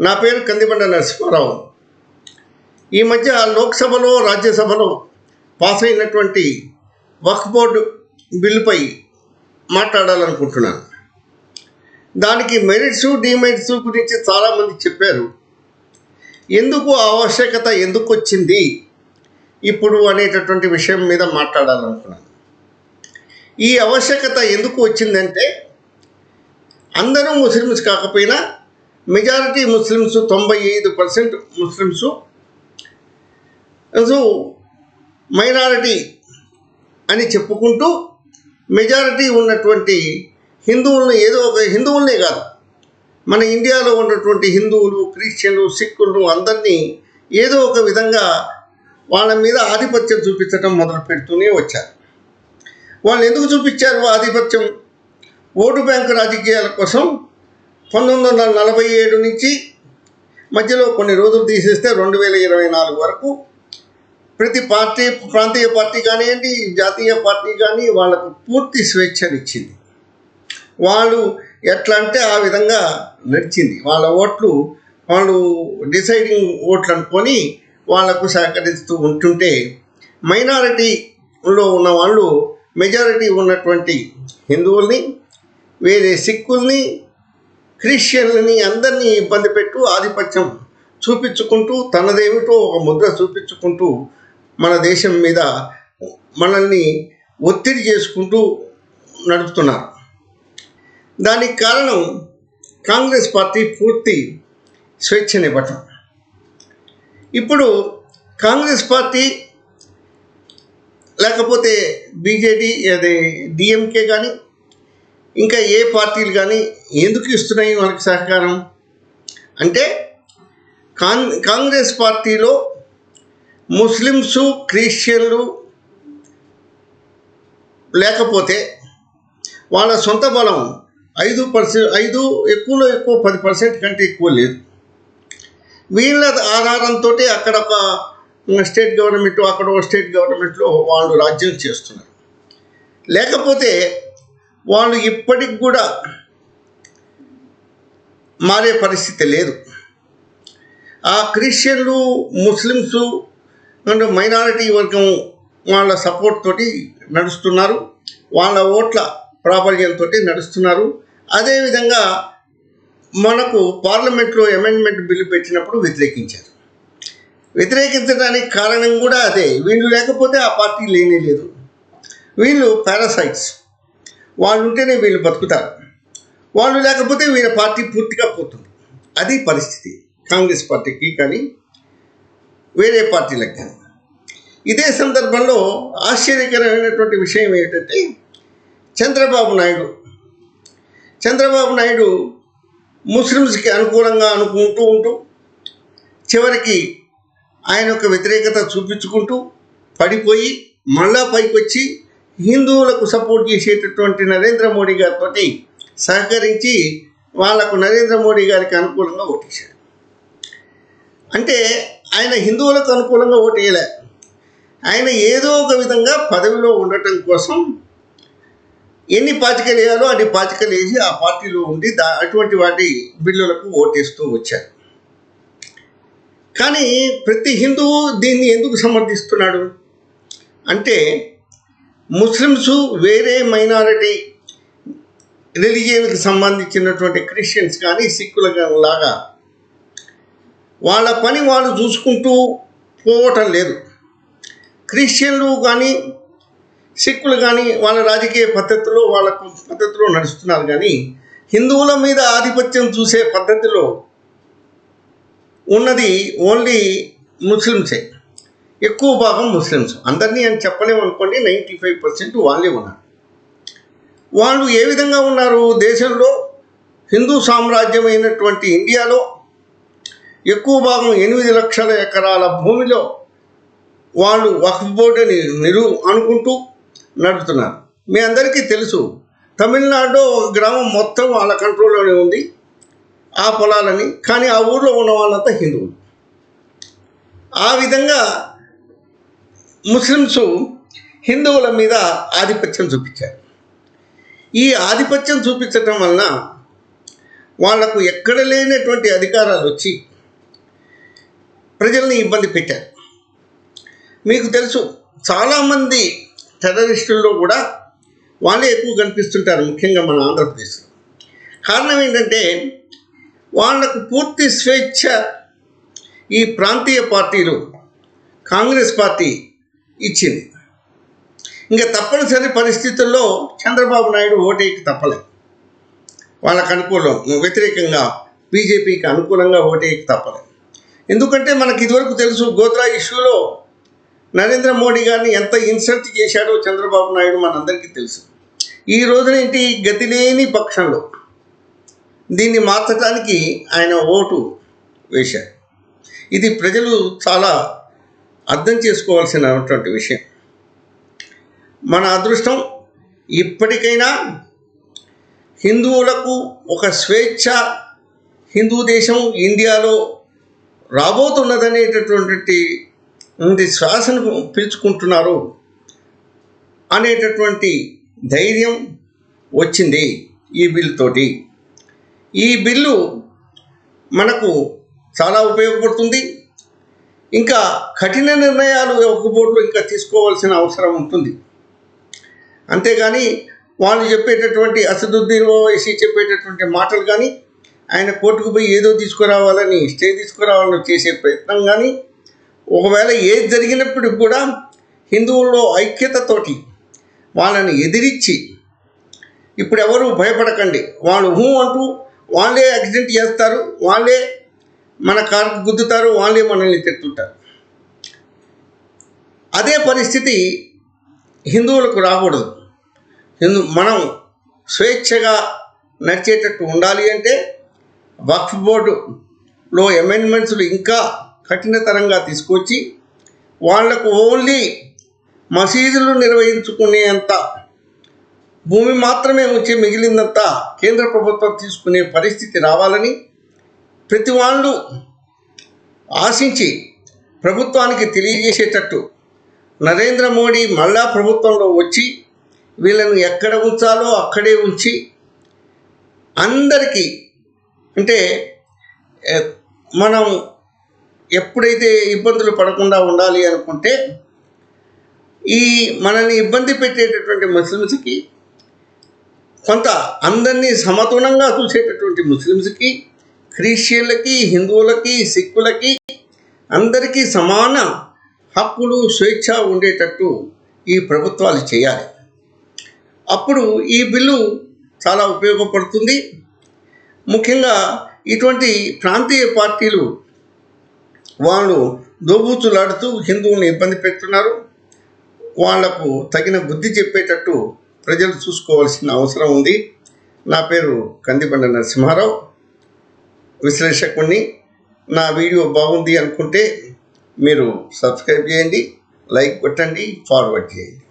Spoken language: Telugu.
నా పేరు కందిబండ నరసింహారావు. ఈ మధ్య లోక్సభలో రాజ్యసభలో పాస్ అయినటువంటి వక్ఫ్ బోర్డు బిల్లుపై మాట్లాడాలనుకుంటున్నాను. దానికి మెరిట్స్ డిమెరిట్స్ గురించి చాలామంది చెప్పారు. ఎందుకు ఆవశ్యకత ఎందుకు వచ్చింది? ఇప్పుడు అనేటటువంటి విషయం మీద మాట్లాడాలనుకున్నాను. ఈ ఆవశ్యకత ఎందుకు వచ్చిందంటే అందరూ ముస్లిమ్స్ కాకపోయినా మెజారిటీ ముస్లిమ్స్ తొంభై ఐదు పర్సెంట్ ముస్లిమ్స్ సో మైనారిటీ అని చెప్పుకుంటూ మెజారిటీ ఉన్నటువంటి హిందువులను ఏదో ఒక హిందువులనే కాదు. మన ఇండియాలో ఉన్నటువంటి హిందువులు క్రిస్టియన్లు సిక్కులు అందరినీ ఏదో ఒక విధంగా వాళ్ళ మీద ఆధిపత్యం చూపించడం మొదలు పెడుతూనే వచ్చారు. వాళ్ళు ఎందుకు చూపించారు ఆధిపత్యం? ఓటు బ్యాంకు రాజకీయాల కోసం పంతొమ్మిది వందల నలభై ఏడు నుంచి మధ్యలో కొన్ని రోజులు తీసేస్తే రెండు వేల ఇరవై నాలుగు వరకు ప్రతి పార్టీ ప్రాంతీయ పార్టీ కానివ్వండి జాతీయ పార్టీ కానీ వాళ్ళకు పూర్తి స్వేచ్ఛనిచ్చింది. వాళ్ళు ఎట్లా అంటే ఆ విధంగా నడిచింది. వాళ్ళ ఓట్లు వాళ్ళు డిసైడింగ్ ఓట్లు అనుకొని వాళ్ళకు సహకరిస్తూ ఉంటుంటే మైనారిటీలో ఉన్న వాళ్ళు మెజారిటీ ఉన్నటువంటి హిందువుల్ని వేరే సిక్కుల్ని క్రిస్టియన్లని అందరినీ ఇబ్బంది పెట్టు ఆధిపత్యం చూపించుకుంటూ తనదేమిటో ఒక ముద్ర చూపించుకుంటూ మన దేశం మీద మనల్ని ఒత్తిడి చేసుకుంటూ నడుపుతున్నారు. దానికి కారణం కాంగ్రెస్ పార్టీ పూర్తి స్వేచ్ఛనివ్వటం ఇప్పుడు కాంగ్రెస్ పార్టీ లేకపోతే బీజేడీ అదే డిఎంకే కానీ ఇంకా ఏ పార్టీలు కానీ ఎందుకు ఇస్తున్నాయి మనకి సహకారం? అంటే కాన్ కాంగ్రెస్ పార్టీలో ముస్లిమ్స్ క్రిస్టియన్లు లేకపోతే వాళ్ళ సొంత బలం ఐదు పర్సెంట్ ఐదు ఎక్కువలో ఎక్కువ పది పర్సెంట్ కంటే ఎక్కువ లేదు. వీళ్ళ ఆధారంతో అక్కడ ఒక స్టేట్ గవర్నమెంట్ అక్కడ ఒక స్టేట్ గవర్నమెంట్లో వాళ్ళు రాజ్యం చేస్తున్నారు. లేకపోతే వాళ్ళు ఇప్పటికి కూడా మారే పరిస్థితి లేదు. ఆ క్రిస్టియన్లు ముస్లిమ్స్ అండ్ మైనారిటీ వర్గం వాళ్ళ సపోర్ట్ తోటి నడుస్తున్నారు. వాళ్ళ ఓట్ల ప్రాబల్యంతో నడుస్తున్నారు. అదేవిధంగా మనకు పార్లమెంట్లో అమెండ్మెంట్ బిల్లు పెట్టినప్పుడు వ్యతిరేకించారు. వ్యతిరేకించడానికి కారణం కూడా అదే. వీళ్ళు లేకపోతే ఆ పార్టీ లేనే లేదు. వీళ్ళు పారాసైట్స్. వాళ్ళు ఉంటేనే వీళ్ళు బతుకుతారు. వాళ్ళు లేకపోతే వీళ్ళ పార్టీ పూర్తిగా పోతుంది. అది పరిస్థితి. కాంగ్రెస్ పార్టీకి కానీ వేరే పార్టీలకు కానీ. ఇదే సందర్భంలో ఆశ్చర్యకరమైనటువంటి విషయం ఏంటంటే చంద్రబాబు నాయుడు. చంద్రబాబు నాయుడు ముస్లిమ్స్కి అనుకూలంగా అనుకుంటూ ఉంటూ చివరికి ఆయన యొక్క వ్యతిరేకత చూపించుకుంటూ పడిపోయి మళ్ళా పైకి వచ్చి హిందువులకు సపోర్ట్ చేసేటటువంటి నరేంద్ర మోడీ గారితో సహకరించి వాళ్ళకు నరేంద్ర మోడీ గారికి అనుకూలంగా ఓటేశాడు అంటే ఆయన హిందువులకు అనుకూలంగా ఓటేయలే. ఆయన ఏదో ఒక విధంగా పదవిలో ఉండటం కోసం ఎన్ని పాచికలు వేయాలో అన్ని పాచికలు వేసి ఆ పార్టీలో ఉండి దా అటువంటి వాటి బిల్లులకు ఓటేస్తూ వచ్చారు. కానీ ప్రతి హిందువు దీన్ని ఎందుకు సమర్థిస్తున్నాడు? అంటే ముస్లిమ్స్ వేరే మైనారిటీ రిలీజియన్కి సంబంధించినటువంటి క్రిస్టియన్స్ కానీ సిక్కుల లాగా వాళ్ళ పని వాళ్ళు చూసుకుంటూ పోవటం లేదు. క్రిస్టియన్లు కానీ సిక్కులు కానీ వాళ్ళ రాజకీయ పద్ధతిలో వాళ్ళ పద్ధతిలో నడుస్తున్నారు కానీ హిందువుల మీద ఆధిపత్యం చూసే పద్ధతిలో ఉన్నది ఓన్లీ ముస్లిమ్సే. ఎక్కువ భాగం ముస్లిమ్స్. అందరినీ అని చెప్పలేము అనుకోండి నైంటీ ఫైవ్ పర్సెంట్ వాళ్ళే ఉన్నారు. వాళ్ళు ఏ విధంగా ఉన్నారు? దేశంలో హిందూ సామ్రాజ్యమైనటువంటి ఇండియాలో ఎక్కువ భాగం ఎనిమిది లక్షల ఎకరాల భూమిలో వాళ్ళు వక్ఫ్ బోర్డుని నిరు అనుకుంటూ నడుపుతున్నారు. మీ అందరికీ తెలుసు తమిళనాడులో ఒక గ్రామం మొత్తం వాళ్ళ కంట్రోల్లోనే ఉంది ఆ పొలాలని కానీ ఆ ఊర్లో ఉన్న వాళ్ళంతా హిందువులు. ఆ విధంగా ముస్లిమ్స్ హిందువుల మీద ఆధిపత్యం చూపించారు. ఈ ఆధిపత్యం చూపించటం వలన వాళ్ళకు ఎక్కడ లేనటువంటి అధికారాలు వచ్చి ప్రజల్ని ఇబ్బంది పెట్టారు. మీకు తెలుసు చాలామంది టెర్రరిస్టుల్లో కూడా వాళ్ళే ఎక్కువ కనిపిస్తుంటారు ముఖ్యంగా మన ఆంధ్రప్రదేశ్లో. కారణం ఏంటంటే వాళ్ళకు పూర్తి స్వేచ్ఛ ఈ ప్రాంతీయ పార్టీలు కాంగ్రెస్ పార్టీ ఇచ్చింది. ఇంకా తప్పనిసరి పరిస్థితుల్లో చంద్రబాబు నాయుడు ఓటేకి తప్పలేదు వాళ్ళకు అనుకూలం వ్యతిరేకంగా బీజేపీకి అనుకూలంగా ఓటేకి తప్పలేదు ఎందుకంటే మనకి ఇదివరకు తెలుసు గోత్రా ఇష్యూలో నరేంద్ర మోడీ గారిని ఎంత ఇన్సల్ట్ చేశాడో చంద్రబాబు నాయుడు మనందరికీ తెలుసు. ఈ రోజునేంటి గతి లేని పక్షంలో దీన్ని మార్చడానికి ఆయన ఓటు వేశారు. ఇది ప్రజలు చాలా అర్థం చేసుకోవాల్సినటువంటి విషయం. మన అదృష్టం ఇప్పటికైనా హిందువులకు ఒక స్వేచ్ఛ హిందూ దేశం ఇండియాలో రాబోతున్నదనేటటువంటి ఉంది శ్వాసను పీల్చుకుంటున్నారు అనేటటువంటి ధైర్యం వచ్చింది ఈ బిల్లుతోటి ఈ బిల్లు మనకు చాలా ఉపయోగపడుతుంది. ఇంకా కఠిన నిర్ణయాలు ఒక బోర్డులో ఇంకా తీసుకోవాల్సిన అవసరం ఉంటుంది. అంతేగాని వాళ్ళు చెప్పేటటువంటి అసదుద్దీన్ ఓవైసీ చెప్పేటటువంటి మాటలు కానీ ఆయన కోర్టుకు పోయి ఏదో తీసుకురావాలని స్టే తీసుకురావాలని చేసే ప్రయత్నం కానీ ఒకవేళ ఏది జరిగినప్పటికి కూడా హిందువుల్లో ఐక్యతతోటి వాళ్ళని ఎదిరించి ఇప్పుడు ఎవరు భయపడకండి. వాళ్ళు హూ అంటూ వాళ్ళే యాక్సిడెంట్ చేస్తారు వాళ్ళే మన కారు గుద్దుతారు వాళ్ళే మనల్ని తిట్టుంటారు అదే పరిస్థితి హిందువులకు రాకూడదు. హిందూ మనం స్వేచ్ఛగా నడిచేటట్టు ఉండాలి అంటే వక్ఫ్ బోర్డులో అమెండ్మెంట్స్లు ఇంకా కఠినతరంగా తీసుకొచ్చి వాళ్ళకు ఓన్లీ మసీదులు నిర్వహించుకునేంత భూమి మాత్రమే ఉంచి మిగిలిందంతా కేంద్ర ప్రభుత్వం తీసుకునే పరిస్థితి రావాలని ప్రతి వాళ్ళు ఆశించి ప్రభుత్వానికి తెలియజేసేటట్టు నరేంద్ర మోడీ మళ్ళా ప్రభుత్వంలో వచ్చి వీళ్ళను ఎక్కడ ఉంచాలో అక్కడే ఉంచి అందరికీ అంటే మనం ఎప్పుడైతే ఇబ్బందులు పడకుండా ఉండాలి అనుకుంటే ఈ మనల్ని ఇబ్బంది పెట్టేటటువంటి ముస్లిమ్స్కి కొంత అందరినీ సమతులంగా చూసేటటువంటి ముస్లిమ్స్కి క్రిస్టియన్లకి హిందువులకి సిక్కులకి అందరికీ సమాన హక్కులు స్వేచ్ఛ ఉండేటట్టు ఈ ప్రభుత్వాలు చేయాలి. అప్పుడు ఈ బిల్లు చాలా ఉపయోగపడుతుంది. ముఖ్యంగా ఇటువంటి ప్రాంతీయ పార్టీలు వాళ్ళు దోబూచులాడుతూ హిందువుల్ని ఇబ్బంది పెడుతున్నారు. వాళ్ళకు తగిన బుద్ధి చెప్పేటట్టు ప్రజలు చూసుకోవాల్సిన అవసరం ఉంది. నా పేరు కందిబండ నరసింహారావు. విశ్లేషకుడిని నా వీడియో బాగుంది అనుకుంటే మీరు సబ్స్క్రైబ్ చేయండి లైక్ కొట్టండి ఫార్వర్డ్ చేయండి.